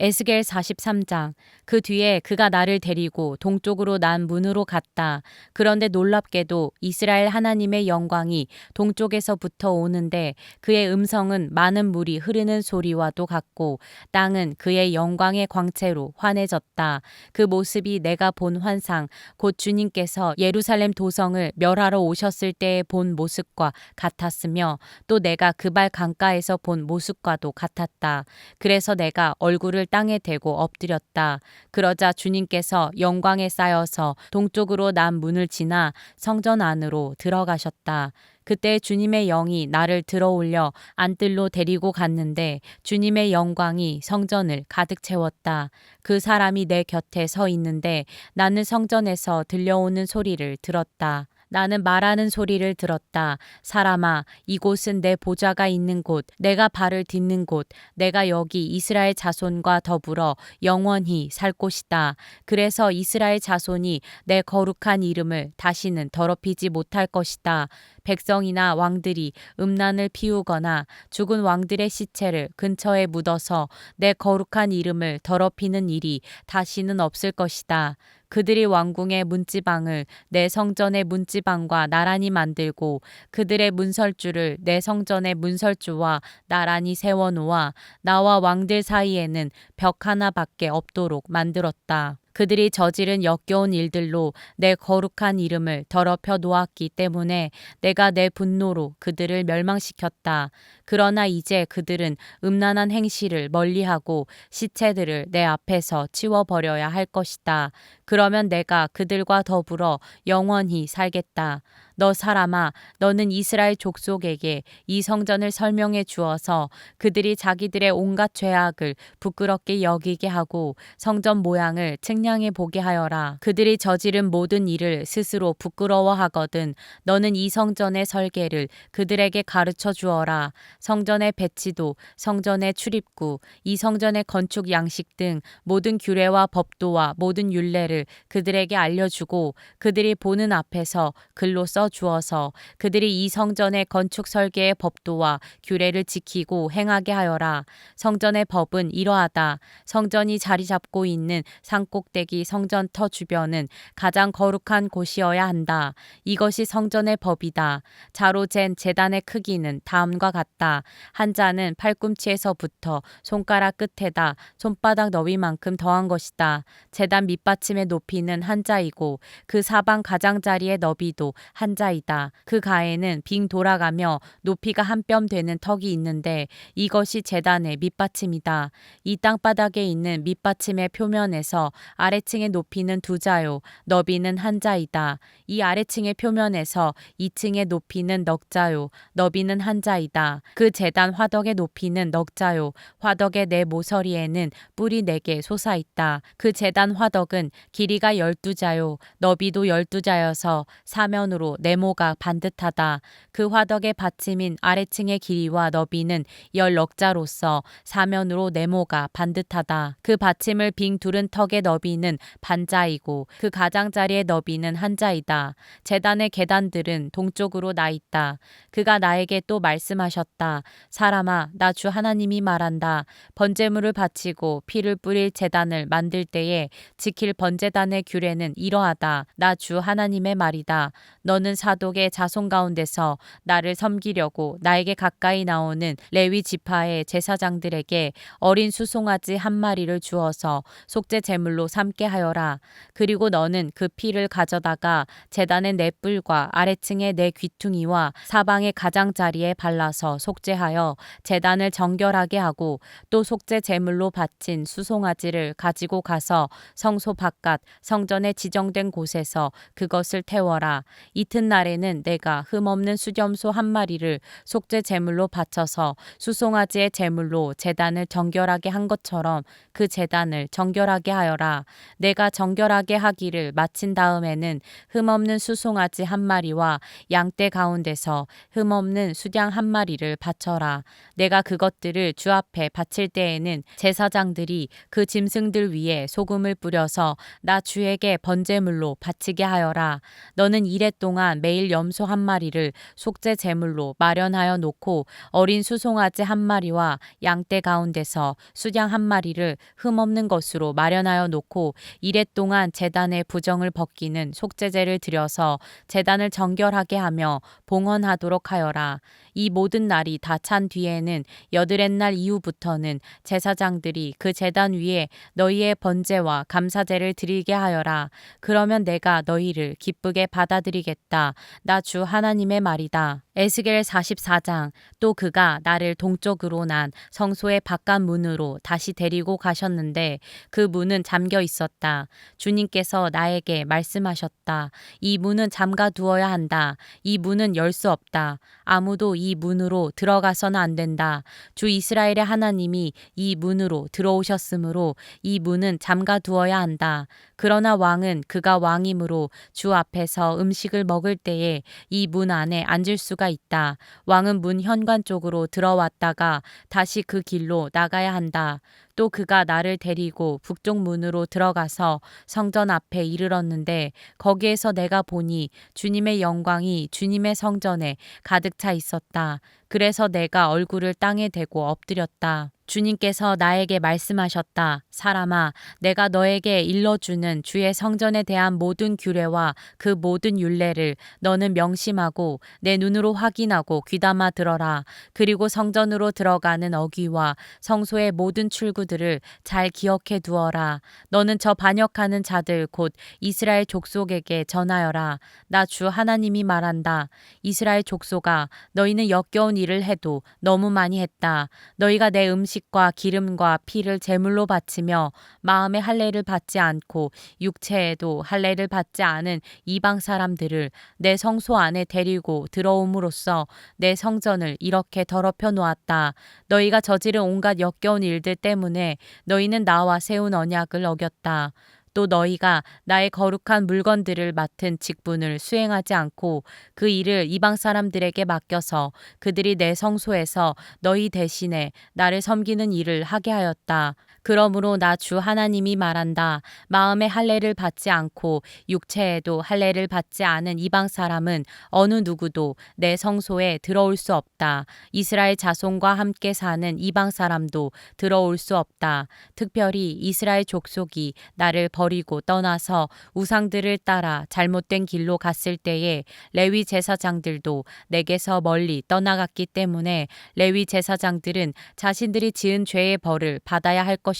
에스겔 43장 그 뒤에 그가 나를 데리고 동쪽으로 난 문으로 갔다. 그런데 놀랍게도 이스라엘 하나님의 영광이 동쪽에서부터 오는데 그의 음성은 많은 물이 흐르는 소리와도 같고 땅은 그의 영광의 광채로 환해졌다. 그 모습이 내가 본 환상 곧 주님께서 예루살렘 도성을 멸하러 오셨을 때의 본 모습과 같았으며 또 내가 그발 강가에서 본 모습과도 같았다. 그래서 내가 얼굴을 땅에 대고 엎드렸다. 그러자 주님께서 영광에 쌓여서 동쪽으로 난 문을 지나 성전 안으로 들어가셨다. 그때 주님의 영이 나를 들어올려 안뜰로 데리고 갔는데 주님의 영광이 성전을 가득 채웠다. 그 사람이 내 곁에 서 있는데 나는 성전에서 들려오는 소리를 들었다. 나는 말하는 소리를 들었다. 사람아, 이곳은 내 보좌가 있는 곳, 내가 발을 딛는 곳, 내가 여기 이스라엘 자손과 더불어 영원히 살 곳이다. 그래서 이스라엘 자손이 내 거룩한 이름을 다시는 더럽히지 못할 것이다. 백성이나 왕들이 음란을 피우거나 죽은 왕들의 시체를 근처에 묻어서 내 거룩한 이름을 더럽히는 일이 다시는 없을 것이다. 그들이 왕궁의 문지방을 내 성전의 문지방과 나란히 만들고 그들의 문설주를 내 성전의 문설주와 나란히 세워놓아 나와 왕들 사이에는 벽 하나밖에 없도록 만들었다. 그들이 저지른 역겨운 일들로 내 거룩한 이름을 더럽혀 놓았기 때문에 내가 내 분노로 그들을 멸망시켰다. 그러나 이제 그들은 음란한 행실을 멀리하고 시체들을 내 앞에서 치워버려야 할 것이다. 그러면 내가 그들과 더불어 영원히 살겠다. 너 사람아, 너는 이스라엘 족속에게 이 성전을 설명해 주어서 그들이 자기들의 온갖 죄악을 부끄럽게 여기게 하고 성전 모양을 측량해 보게 하여라. 그들이 저지른 모든 일을 스스로 부끄러워하거든 너는 이 성전의 설계를 그들에게 가르쳐 주어라. 성전의 배치도, 성전의 출입구, 이 성전의 건축 양식 등 모든 규례와 법도와 모든 율례를 그들에게 알려주고 그들이 보는 앞에서 글로 써 주어서 그들이 이 성전의 건축 설계의 법도와 규례를 지키고 행하게 하여라. 성전의 법은 이러하다. 성전이 자리 잡고 있는 산꼭대기 성전터 주변은 가장 거룩한 곳이어야 한다. 이것이 성전의 법이다. 자로 잰 재단의 크기는 다음과 같다. 한 자는 팔꿈치에서부터 손가락 끝에다 손바닥 너비만큼 더한 것이다. 재단 밑받침의 높이는 한 자이고 그 사방 가장자리의 너비도 한 자이다. 그 가에는 빙 돌아가며 높이가 한 뼘 되는 턱이 있는데 이것이 재단의 밑받침이다. 이 땅바닥에 있는 밑받침의 표면에서 아래층의 높이는 두 자요, 너비는 한 자이다. 이 아래층의 표면에서 2층의 높이는 넉 자요, 너비는 한 자이다. 그 재단 화덕의 높이는 넉 자요, 화덕의 네 모서리에는 뿔이 네 개 솟아 있다. 그 재단 화덕은 길이가 열두 자요, 너비도 열두 자여서 사면으로 네모가 반듯하다. 그 화덕의 받침인 아래층의 길이와 너비는 열 넉자로서 사면으로 네모가 반듯하다. 그 받침을 빙 두른 턱의 너비는 반자이고 그 가장자리의 너비는 한자이다. 재단의 계단들은 동쪽으로 나 있다. 그가 나에게 또 말씀하셨다. 사람아, 나 주 하나님이 말한다. 번제물을 바치고 피를 뿌릴 재단을 만들 때에 지킬 번제단의 규례는 이러하다. 나 주 하나님의 말이다. 너는 사독의 자손 가운데서 나를 섬기려고 나에게 가까이 나오는 레위 지파의 제사장들에게 어린 수송아지 한 마리를 주어서 속죄 제물로 삼게 하여라. 그리고 너는 그 피를 가져다가 재단의 네 뿔과 아래층의 네 귀퉁이와 사방의 가장자리에 발라서 속죄하여 재단을 정결하게 하고 또 속죄 제물로 바친 수송아지를 가지고 가서 성소 바깥 성전에 지정된 곳에서 그것을 태워라. 이튿 날에는 내가 흠없는 수염소 한 마리를 속죄 제물로 바쳐서 수송아지의 제물로 재단을 정결하게 한 것처럼 그 재단을 정결하게 하여라. 내가 정결하게 하기를 마친 다음에는 흠없는 수송아지 한 마리와 양떼 가운데서 흠없는 수양 한 마리를 바쳐라. 내가 그것들을 주 앞에 바칠 때에는 제사장들이 그 짐승들 위에 소금을 뿌려서 나 주에게 번제물로 바치게 하여라. 너는 이래 동안 동안 매일 염소 한 마리를 속죄 제물로 마련하여 놓고 어린 수송아지 한 마리와 양떼 가운데서 수양 한 마리를 흠없는 것으로 마련하여 놓고 이래 동안 제단의 부정을 벗기는 속죄제를 드려서 제단을 정결하게 하며 봉헌하도록 하여라. 이 모든 날이 다 찬 뒤에는 여드렛 날 이후부터는 제사장들이 그 제단 위에 너희의 번제와 감사제를 드리게 하여라. 그러면 내가 너희를 기쁘게 받아들이겠다. 나 주 하나님의 말이다. 에스겔 44장 또 그가 나를 동쪽으로 난 성소의 바깥 문으로 다시 데리고 가셨는데 그 문은 잠겨 있었다. 주님께서 나에게 말씀하셨다. 이 문은 잠가 두어야 한다. 이 문은 열 수 없다. 아무도 이 문으로 들어가서는 안 된다. 주 이스라엘의 하나님이 이 문으로 들어오셨으므로 이 문은 잠가 두어야 한다. 그러나 왕은 그가 왕이므로 주 앞에서 음식을 먹을 때에 이 문 안에 앉을 수가 있다. 왕은 문 현관 쪽으로 들어왔다가 다시 그 길로 나가야 한다. 또 그가 나를 데리고 북쪽 문으로 들어가서 성전 앞에 이르렀는데 거기에서 내가 보니 주님의 영광이 주님의 성전에 가득 차 있었다. 그래서 내가 얼굴을 땅에 대고 엎드렸다. 주님께서 나에게 말씀하셨다. 사람아, 내가 너에게 일러주는 주의 성전에 대한 모든 규례와 그 모든 율례를 너는 명심하고 내 눈으로 확인하고 귀담아 들어라. 그리고 성전으로 들어가는 어귀와 성소의 모든 출구들을 잘 기억해 두어라. 너는 저 반역하는 자들 곧 이스라엘 족속에게 전하여라. 나 주 하나님이 말한다. 이스라엘 족속아, 너희는 역겨운 일을 해도 너무 많이 했다. 너희가 내 음식 과 기름과 피를 제물로 바치며 마음의 할례를 받지 않고 육체에도 할례를 받지 않은 이방 사람들을 내 성소 안에 데리고 들어옴으로써 내 성전을 이렇게 더럽혀 놓았다. 너희가 저지른 온갖 역겨운 일들 때문에 너희는 나와 세운 언약을 어겼다. 또 너희가 나의 거룩한 물건들을 맡은 직분을 수행하지 않고 그 일을 이방 사람들에게 맡겨서 그들이 내 성소에서 너희 대신에 나를 섬기는 일을 하게 하였다. 그러므로 나 주 하나님이 말한다. 마음의 할례를 받지 않고 육체에도 할례를 받지 않은 이방 사람은 어느 누구도 내 성소에 들어올 수 없다. 이스라엘 자손과 함께 사는 이방 사람도 들어올 수 없다. 특별히 이스라엘 족속이 나를 버리고 떠나서 우상들을 따라 잘못된 길로 갔을 때에 레위 제사장들도 내게서 멀리 떠나갔기 때문에 레위 제사장들은 자신들이 지은 죄의 벌을 받아야 할 것이다.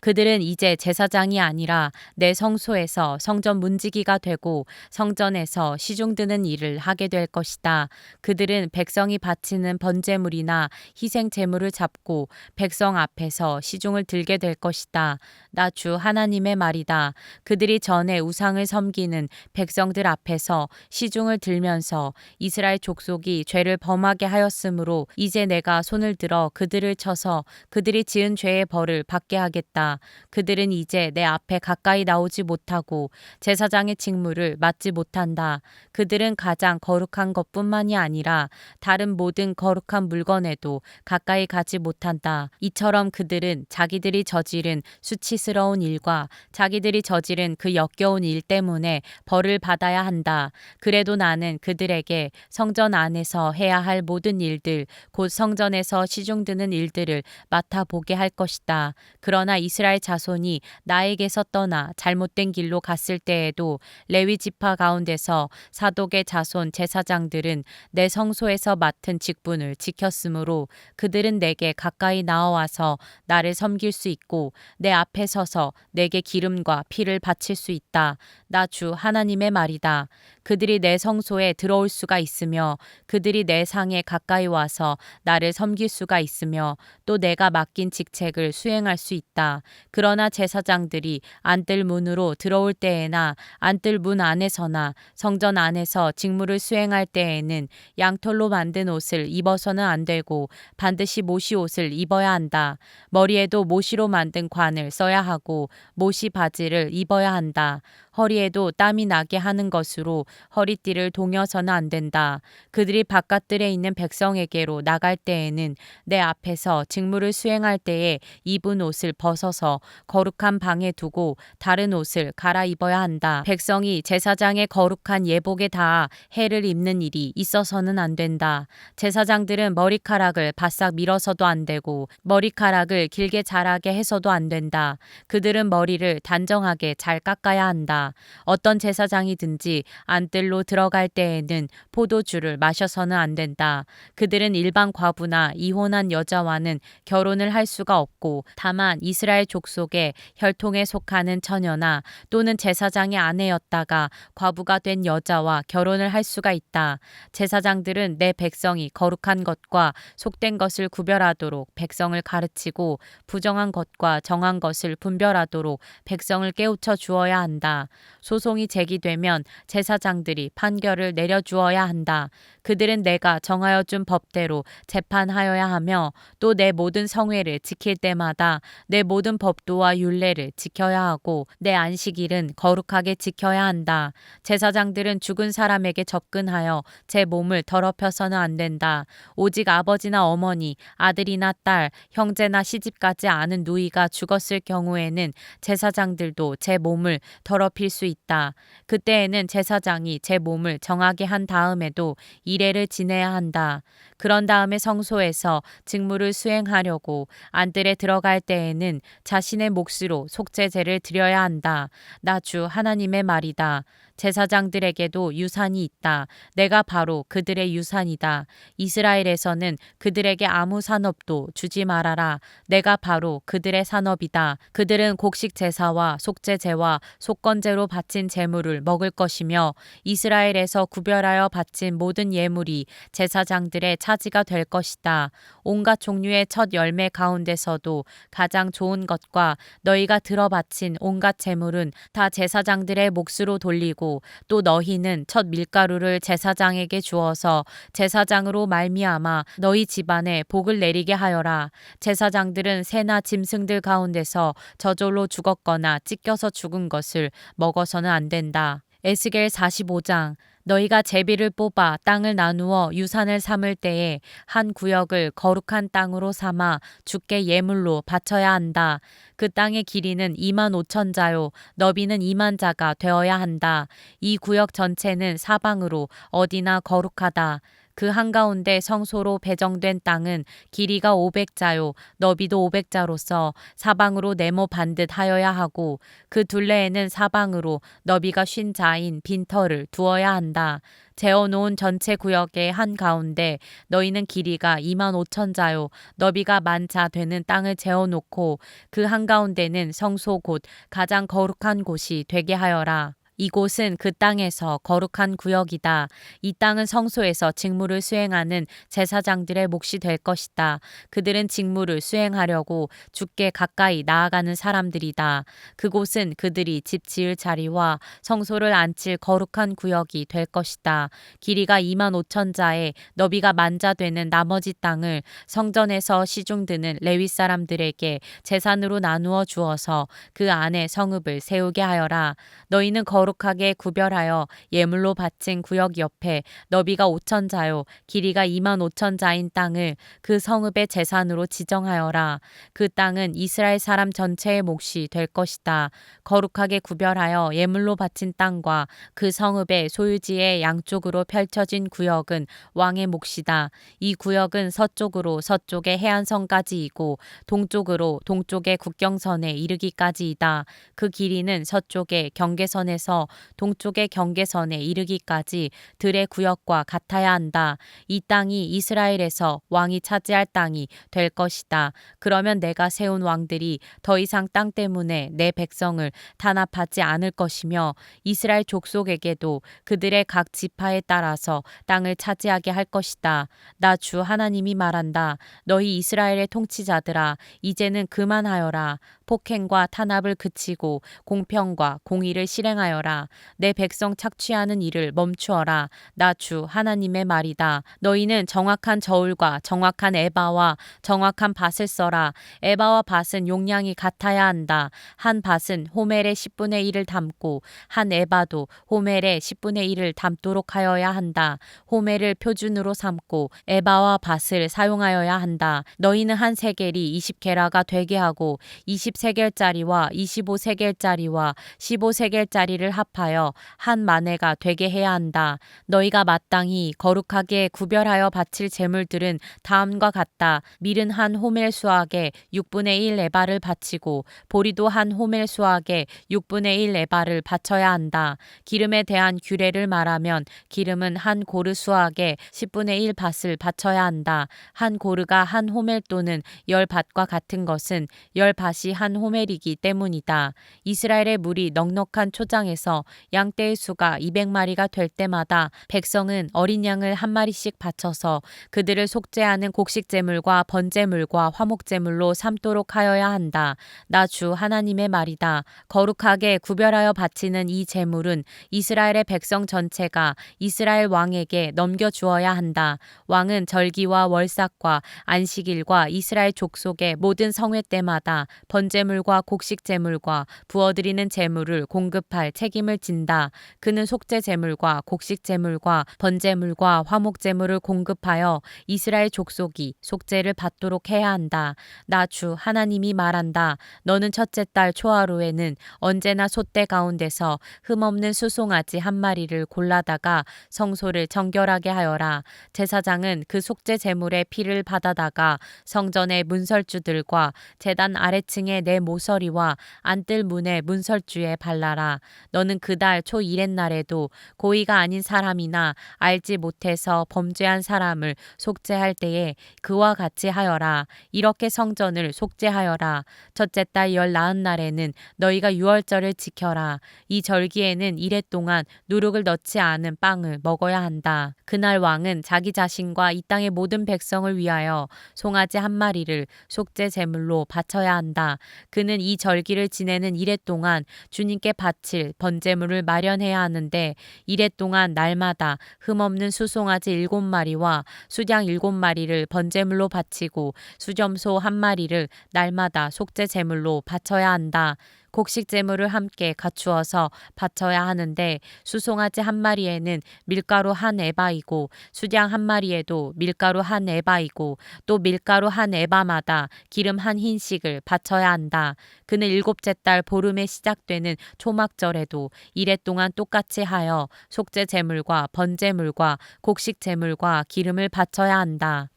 그들은 이제 제사장이 아니라 내 성소에서 성전 문지기가 되고 성전에서 시중 드는 일을 하게 될 것이다. 그들은 백성이 바치는 번제물이나 희생 제물을 잡고 백성 앞에서 시중을 들게 될 것이다. 나 주 하나님의 말이다. 그들이 전에 우상을 섬기는 백성들 앞에서 시중을 들면서 이스라엘 족속이 죄를 범하게 하였으므로 이제 내가 손을 들어 그들을 쳐서 그들이 지은 죄의 벌을 받게 하겠다. 그들은 이제 내 앞에 가까이 나오지 못하고 제사장의 직무를 맡지 못한다. 그들은 가장 거룩한 것뿐만이 아니라 다른 모든 거룩한 물건에도 가까이 가지 못한다. 이처럼 그들은 자기들이 저지른 수치스러운 일과 자기들이 저지른 그 역겨운 일 때문에 벌을 받아야 한다. 그래도 나는 그들에게 성전 안에서 해야 할 모든 일들, 곧 성전에서 시중드는 일들을 맡아보게 할 것이다. 그러나 이스라엘 자손이 나에게서 떠나 잘못된 길로 갔을 때에도 레위 지파 가운데서 사독의 자손 제사장들은 내 성소에서 맡은 직분을 지켰으므로 그들은 내게 가까이 나와와서 나를 섬길 수 있고 내 앞에 서서 내게 기름과 피를 바칠 수 있다. 나 주 하나님의 말이다. 그들이 내 성소에 들어올 수가 있으며 그들이 내 상에 가까이 와서 나를 섬길 수가 있으며 또 내가 맡긴 직책을 수행할 수 있다. 그러나 제사장들이 안뜰 문으로 들어올 때에나 안뜰 문 안에서나 성전 안에서 직무를 수행할 때에는 양털로 만든 옷을 입어서는 안 되고 반드시 모시 옷을 입어야 한다. 머리에도 모시로 만든 관을 써야 하고 모시 바지를 입어야 한다. 허리에도 땀이 나게 하는 것으로 허리띠를 동여서는 안 된다. 그들이 바깥들에 있는 백성에게로 나갈 때에는 내 앞에서 직무를 수행할 때에 입은 옷을 벗어서 거룩한 방에 두고 다른 옷을 갈아입어야 한다. 백성이 제사장의 거룩한 예복에 닿아 해를 입는 일이 있어서는 안 된다. 제사장들은 머리카락을 바싹 밀어서도 안 되고 머리카락을 길게 자라게 해서도 안 된다. 그들은 머리를 단정하게 잘 깎아야 한다. 어떤 제사장이든지 안뜰로 들어갈 때에는 포도주를 마셔서는 안 된다. 그들은 일반 과부나 이혼한 여자와는 결혼을 할 수가 없고 다만 이스라엘 족속의 혈통에 속하는 처녀나 또는 제사장의 아내였다가 과부가 된 여자와 결혼을 할 수가 있다. 제사장들은 내 백성이 거룩한 것과 속된 것을 구별하도록 백성을 가르치고 부정한 것과 정한 것을 분별하도록 백성을 깨우쳐 주어야 한다. 소송이 제기되면 제사장들이 판결을 내려 주어야 한다. 그들은 내가 정하여 준 법대로 재판하여야 하며 또 내 모든 성회를 지킬 때마다 내 모든 법도와 율례를 지켜야 하고 내 안식일은 거룩하게 지켜야 한다. 제사장들은 죽은 사람에게 접근하여 제 몸을 더럽혀서는 안 된다. 오직 아버지나 어머니, 아들이나 딸, 형제나 시집가지 않은 누이가 죽었을 경우에는 제사장들도 제 몸을 더럽 힐 수 있다. 그때에는 제사장이 제 몸을 정하게 한 다음에도 이래를 지내야 한다. 그런 다음에 성소에서 직무를 수행하려고 안뜰에 들어갈 때에는 자신의 몫으로 속죄제를 드려야 한다. 나 주 하나님의 말이다. 제사장들에게도 유산이 있다. 내가 바로 그들의 유산이다. 이스라엘에서는 그들에게 아무 산업도 주지 말아라. 내가 바로 그들의 산업이다. 그들은 곡식 제사와 속죄제와 속건제로 바친 제물을 먹을 것이며 이스라엘에서 구별하여 바친 모든 예물이 제사장들의 차지가 될 것이다. 온갖 종류의 첫 열매 가운데서도 가장 좋은 것과 너희가 들어 바친 온갖 제물은 다 제사장들의 몫으로 돌리고 또 너희는 첫 밀가루를 제사장에게 주어서 제사장으로 말미암아 너희 집안에 복을 내리게 하여라. 제사장들은 새나 짐승들 가운데서 저절로 죽었거나 찢겨서 죽은 것을 먹어서는 안 된다. 에스겔 45장 너희가 제비를 뽑아 땅을 나누어 유산을 삼을 때에 한 구역을 거룩한 땅으로 삼아 주께 예물로 바쳐야 한다. 그 땅의 길이는 2만 5천 자요 너비는 2만 자가 되어야 한다. 이 구역 전체는 사방으로 어디나 거룩하다. 그 한가운데 성소로 배정된 땅은 길이가 500자요 너비도 500자로서 사방으로 네모 반듯 하여야 하고 그 둘레에는 사방으로 너비가 쉰 자인 빈터를 두어야 한다. 재어놓은 전체 구역의 한 가운데 너희는 길이가 2만 5천 자요 너비가 만자 되는 땅을 재어놓고 그 한가운데는 성소 곧 가장 거룩한 곳이 되게 하여라. 이곳은 그 땅에서 거룩한 구역이다. 이 땅은 성소에서 직무를 수행하는 제사장들의 몫이 될 것이다. 그들은 직무를 수행하려고 주께 가까이 나아가는 사람들이다. 그곳은 그들이 집 지을 자리와 성소를 앉힐 거룩한 구역이 될 것이다. 길이가 2만 5천 자에 너비가 만자 되는 나머지 땅을 성전에서 시중 드는 레위 사람들에게 재산으로 나누어 주어서 그 안에 성읍을 세우게 하여라. 너희는 거룩 하게 구별하여 예물로 바친 구역 옆에 너비가 5천 자요 길이가 2만 5천 자인 땅을 그 성읍의 재산으로 지정하여라. 그 땅은 이스라엘 사람 전체의 몫이 될 것이다. 거룩하게 구별하여 예물로 바친 땅과 그 성읍의 소유지의 양쪽으로 펼쳐진 구역은 왕의 몫이다. 이 구역은 서쪽으로 서쪽의 해안선까지이고 동쪽으로 동쪽의 국경선에 이르기까지이다. 그 길이는 서쪽의 경계선에서 동쪽의 경계선에 이르기까지 들의 구역과 같아야 한다. 이 땅이 이스라엘에서 왕이 차지할 땅이 될 것이다. 그러면 내가 세운 왕들이 더 이상 땅 때문에 내 백성을 탄압하지 않을 것이며 이스라엘 족속에게도 그들의 각 지파에 따라서 땅을 차지하게 할 것이다. 나 주 하나님이 말한다. 너희 이스라엘의 통치자들아 이제는 그만하여라. 폭행과 탄압을 그치고 공평과 공의를 실행하여라. 내 백성 착취하는 일을 멈추어라. 나 주 하나님의 말이다. 너희는 정확한 저울과 정확한 에바와 정확한 밭을 써라. 에바와 밭은 용량이 같아야 한다. 한 밭은 호멜의 10분의 1을 담고 한 에바도 호멜의 10분의 1을 담도록 하여야 한다. 호멜을 표준으로 삼고 에바와 밭을 사용하여야 한다. 너희는 한 세겔이 20게라가 되게 하고 20 세겔짜리와 25세겔짜리와 15세겔짜리를 합하여 한 마네가 되게 해야 한다. 너희가 마땅히 거룩하게 구별하여 바칠 제물들은 다음과 같다. 밀은 한 호멜 수학에 6분의 1 에바를 바치고 보리도 한 호멜 수학에 6분의 1 에바를 바쳐야 한다. 기름에 대한 규례를 말하면 기름은 한 고르 수학에 10분의 1 밭을 바쳐야 한다. 한 고르가 한 호멜 또는 열 밭과 같은 것은 열 밭이 한 호멜이기 때문이다. 이스라엘의 물이 넉넉한 초장에서 양떼의 수가 200마리가 될 때마다 백성은 어린 양을 한 마리씩 바쳐서 그들을 속죄하는 곡식 제물과 번제물과 화목 제물로 삼도록 하여야 한다. 나 주 하나님의 말이다. 거룩하게 구별하여 바치는 이 제물은 이스라엘의 백성 전체가 이스라엘 왕에게 넘겨 주어야 한다. 왕은 절기와 월삭과 안식일과 이스라엘 족속의 모든 성회 때마다 번제 물과 곡식 제물과 부어드리는 제물을 공급할 책임을 진다. 그는 속죄 제물과 곡식 제물과 번제물과 화목 제물을 공급하여 이스라엘 족속이 속죄를 받도록 해야 한다. 나 주 하나님이 말한다. 너는 첫째 달 초하루에는 언제나 소떼 가운데서 흠없는 수송아지 한 마리를 골라다가 성소를 정결하게 하여라. 제사장은 그 속죄 제물의 피를 받아다가 성전의 문설주들과 제단 아래층의 내 모서리와 안뜰 문의 문설주에 발라라. 너는 그달 초 이렛 날에도 고의가 아닌 사람이나 알지 못해서 범죄한 사람을 속죄할 때에 그와 같이 하여라. 이렇게 성전을 속죄하여라. 첫째 달 열 나흔 날에는 너희가 유월절을 지켜라. 이 절기에는 이래 동안 누룩을 넣지 않은 빵을 먹어야 한다. 그날 왕은 자기 자신과 이 땅의 모든 백성을 위하여 송아지 한 마리를 속죄 제물로 바쳐야 한다. 그는 이 절기를 지내는 이래 동안 주님께 바칠 번제물을 마련해야 하는데 이래 동안 날마다 흠없는 수송아지 일곱 마리와 수양 일곱 마리를 번제물로 바치고 수점소 한 마리를 날마다 속죄 제물로 바쳐야 한다. 곡식 제물을 함께 갖추어서 바쳐야 하는데 수송아지 한 마리에는 밀가루 한 에바이고 수양 한 마리에도 밀가루 한 에바이고 또 밀가루 한 에바마다 기름 한 흰씩을 바쳐야 한다. 그는 일곱째 달 보름에 시작되는 초막절에도 이래 동안 똑같이 하여 속죄 제물과 번제물과 곡식 제물과 기름을 바쳐야 한다.